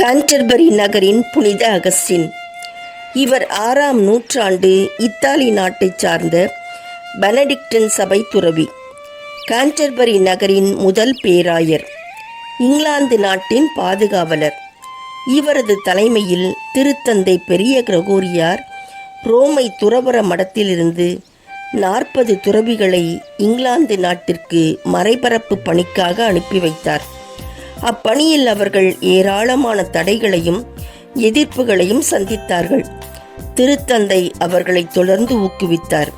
கான்டர்பரி நகரின் புனித அகஸ்டின். இவர் ஆறாம் நூற்றாண்டு இத்தாலி நாட்டைச் சார்ந்த பெனடிக்டன் சபை துறவி கான்டர்பரி நகரின் முதல் பேராயர் இங்கிலாந்து நாட்டின் பாதுகாவலர். இவரது தலைமையில் திருத்தந்தை பெரிய கிரகோரியார் ரோமை துறவற மடத்திலிருந்து நாற்பது துறவிகளை இங்கிலாந்து நாட்டிற்கு மறைபரப்பு பணிக்காக அனுப்பி வைத்தார். அப்பணியில் அவர்கள் ஏராளமான தடைகளையும் எதிர்ப்புகளையும் சந்தித்தார்கள். திருத்தந்தை அவர்களை தொடர்ந்து ஊக்குவித்தார்.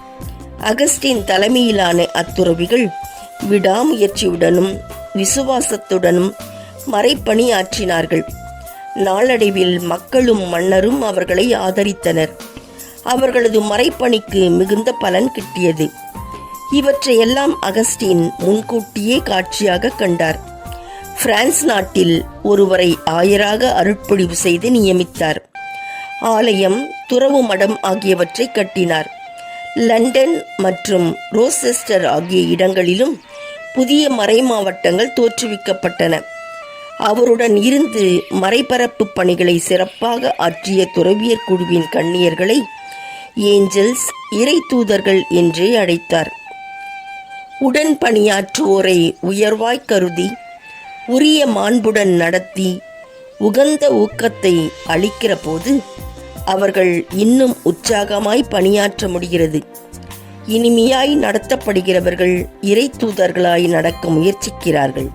அகஸ்டின் தலைமையிலான அத்துறவிகள் விடாமுயற்சியுடனும் விசுவாசத்துடனும் மறைப்பணியாற்றினார்கள். நாளடைவில் மக்களும் மன்னரும் அவர்களை ஆதரித்தனர். அவர்களது மறைப்பணிக்கு மிகுந்த பலன் கிட்டியது. இவற்றையெல்லாம் அகஸ்டின் முன்கூட்டியே காட்சியாக கண்டார். பிரான்ஸ் நாட்டில் ஒருவரை ஆயராக அருட்பொழிவு செய்து நியமித்தார். ஆலயம் துறவு மடம் ஆகியவற்றை கட்டினார். லண்டன் மற்றும் ரோசெஸ்டர் ஆகிய இடங்களிலும் புதிய மறை மாவட்டங்கள் தோற்றுவிக்கப்பட்டன. அவருடன் இருந்து மறைபரப்பு பணிகளை சிறப்பாக ஆற்றிய துறவியர் குழுவின் கண்ணியர்களை ஏஞ்சல்ஸ் இறை தூதர்கள் என்றே அழைத்தார். உடன் பணியாற்றுவோரை உயர்வாய் கருதி உரிய மாண்புடன் நடத்தி உகந்த ஊக்கத்தை அளிக்கிற போது அவர்கள் இன்னும் உற்சாகமாய் பணியாற்ற முடிகிறது. இனிமையாய் நடத்தப்படுகிறவர்கள் இறை தூதர்களாய் நடக்க முயற்சிக்கிறார்கள்.